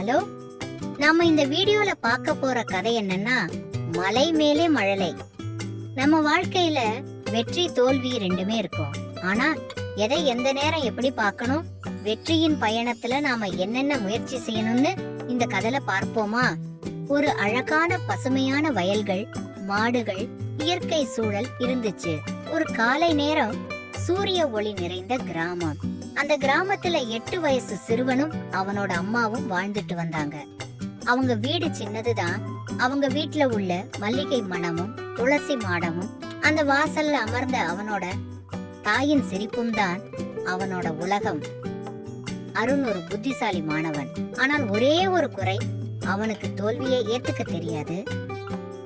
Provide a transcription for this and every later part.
Hello? நாம இந்த வீடியோல பார்க்க போற கதை என்னன்னா மலை மேலே மழலை. நம்ம வாழ்க்கையில வெற்றி தோல்வி ரெண்டுமே இருக்கும். ஆனா எதை எந்த நேரம் எப்படி பார்க்கணும்? வெற்றியின் பயணத்துல நாம என்னென்ன முயற்சி செய்யணும்னு இந்த கதையில பார்ப்போமா? ஒரு அழகான பசுமையான வயல்கள் மாடுகள் இயற்கை சூழல் இருந்துச்சு. ஒரு காலை நேரம் சூரிய ஒளி நிறைந்த கிராமம். அந்த கிராமத்துல எட்டு வயசு சிறுவனும் அவனோட அம்மாவும் வாழ்ந்துட்டு வந்தாங்க. அவங்க வீடு சின்னதுதான். அவங்க வீட்டுல உள்ள மல்லிகை மணமும் துளசி மாடமும் அந்த வாசல்ல அமர்ந்த அவனோட தாயின் சிரிப்பும் தான் அவனோட உலகம். அருண் ஒரு புத்திசாலி மாணவன். ஆனால் ஒரே ஒரு குறை அவனுக்கு தோல்வியை ஏத்துக்க தெரியாது.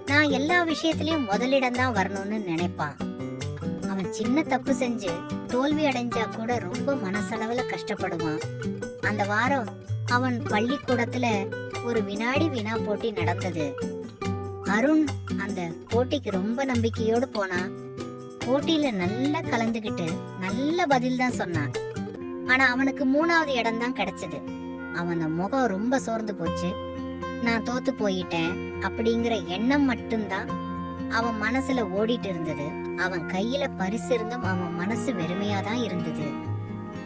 நான் எல்லா விஷயத்திலயும் முதலிடம் தான் வரணும்னு நினைப்பான். சின்ன தப்பு செஞ்சு தோல்வி அடைஞ்சா கூட ரொம்ப மனசளவுல கஷ்டப்படுவான். அந்த வாரம் அவன் பள்ளிக்கூடத்துல ஒரு வினாடி வினா போட்டி நடந்தது. அருண் அந்த போட்டிக்கு ரொம்ப நம்பிக்கையோடு போனான். போட்டியில நல்லா கலந்துகிட்டு நல்ல பதில் தான் சொன்னான். ஆனா அவனுக்கு மூணாவது இடம் தான் கிடைச்சது. அவன் முகம் ரொம்ப சோர்ந்து போச்சு. நான் தோத்து போயிட்டேன் அப்படிங்கிற எண்ணம் மட்டும்தான் அவன் மனசுல ஓடிட்டு இருந்தது. அவன் கையில பரிசு இருந்தும் அவன் மனசு வெறுமையா தான் இருந்தது.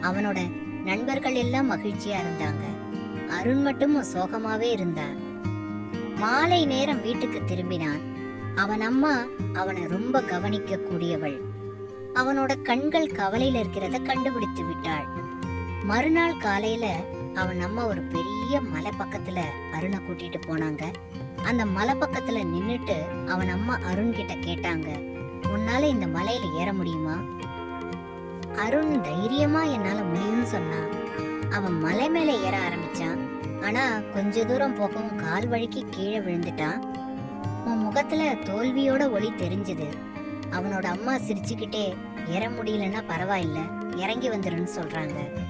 அவனோட நண்பர்கள் எல்லாம் மகிழ்ச்சியா இருந்தாங்க. அருண் மட்டும் சோகமாவே இருந்தார் மாலை நேரம் வீட்டுக்கு திரும்பினான். அவன் அம்மா அவனை ரொம்ப கவனிக்க கூடியவள் அவனோட கண்கள் கவலையில இருக்கிறத கண்டுபிடித்து விட்டாள். மறுநாள் காலையில அவன் அம்மா ஒரு பெரிய மலை பக்கத்துல அருணை கூட்டிட்டு போனாங்க. அந்த மலை பக்கத்துல நின்னுட்டு அவன் அம்மா அருண் கிட்ட கேட்டாங்க உன்னால இந்த மலையில ஏற முடியுமா? அருண் தைரியமா என்னால முடியும்னு சொன்னான். அவன் மலை மேல ஏற ஆரம்பிச்சான். ஆனா கொஞ்ச தூரம் போகவும் கால் வழுக்கி கீழே விழுந்துட்டான். உன் முகத்துல தோல்வியோட ஒளி தெரிஞ்சது. அவனோட அம்மா சிரிச்சுக்கிட்டே ஏற முடியலன்னா பரவாயில்ல இறங்கி வந்துருன்னு சொல்றாங்க.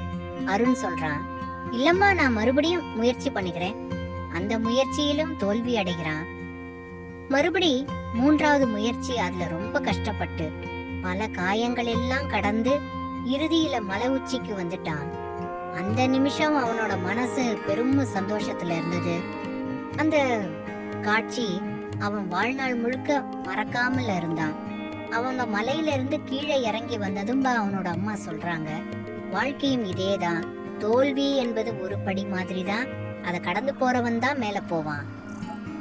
அருண் சொல்றான் இல்லம்மா நான் மறுபடியும் முயற்சி பண்ணிக்கிறேன். அந்த முயற்சியிலும் தோல்வி அடைகிறான். மறுபடி மூன்றாவது முயற்சி அதுல ரொம்ப கஷ்டப்பட்டு பல காயங்கள் எல்லாம் கடந்து இறுதியில மலை உச்சிக்கு வந்துட்டான். அந்த நிமிஷம் அவனோட மனசு பெரும் சந்தோஷத்துல இருந்தது. அந்த காட்சி அவன் வாழ்நாள் முழுக்க மறக்காமல் இருந்தான். அவங்க மலையில இருந்து கீழே இறங்கி வந்ததும் அவனோட அம்மா சொல்றாங்க வாழ்க்கையும் இதேதான். தோல்வி என்பது ஒரு படி மாதிரி தான் அதை கடந்து போறவன் தான் மேலே போவான்.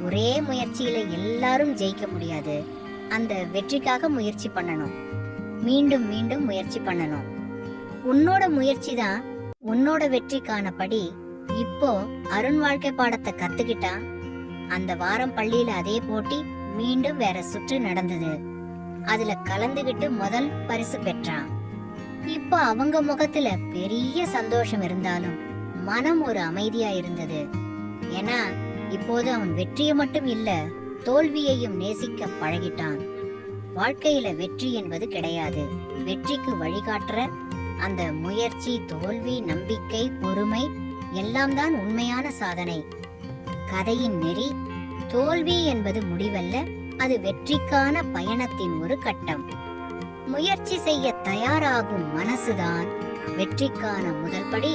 ஒரே முயற்சியில எல்லாரும் ஜெயிக்க முடியாது. அந்த வெற்றிக்காக முயற்சி பண்ணணும். மீண்டும் மீண்டும் முயற்சி பண்ணணும். உன்னோட முயற்சி தான் உன்னோட வெற்றிக்கான படி. இப்போ அருண் வாழ்க்கை பாடத்தை கத்துக்கிட்டான். அந்த வாரம் பள்ளியில அதே போட்டி மீண்டும் வேற சுற்று நடந்தது. அதுல கலந்துகிட்டு முதல் பரிசு பெற்றான். இப்போ அவங்க முகத்துல பெரிய சந்தோஷம் இருந்தாலும் மனம் ஒரு அமைதியா இருந்தது. ஏன்னா இப்போது அவன் வெற்றியை மட்டும் இல்ல தோல்வியையும் நேசிக்க பழகிட்டான். வாழ்க்கையில வெற்றி என்பது கிடையாது. வெற்றிக்கு வழிகாட்டுற அந்த முயற்சி தோல்வி நம்பிக்கை பொறுமை எல்லாம் தான் உண்மையான சாதனை. கதையின் நெறி தோல்வி என்பது முடிவல்ல அது வெற்றிக்கான பயணத்தின் ஒரு கட்டம். முயற்சி செய்ய தயாராகும் மனசுதான் வெற்றிக்கான முதல் படி.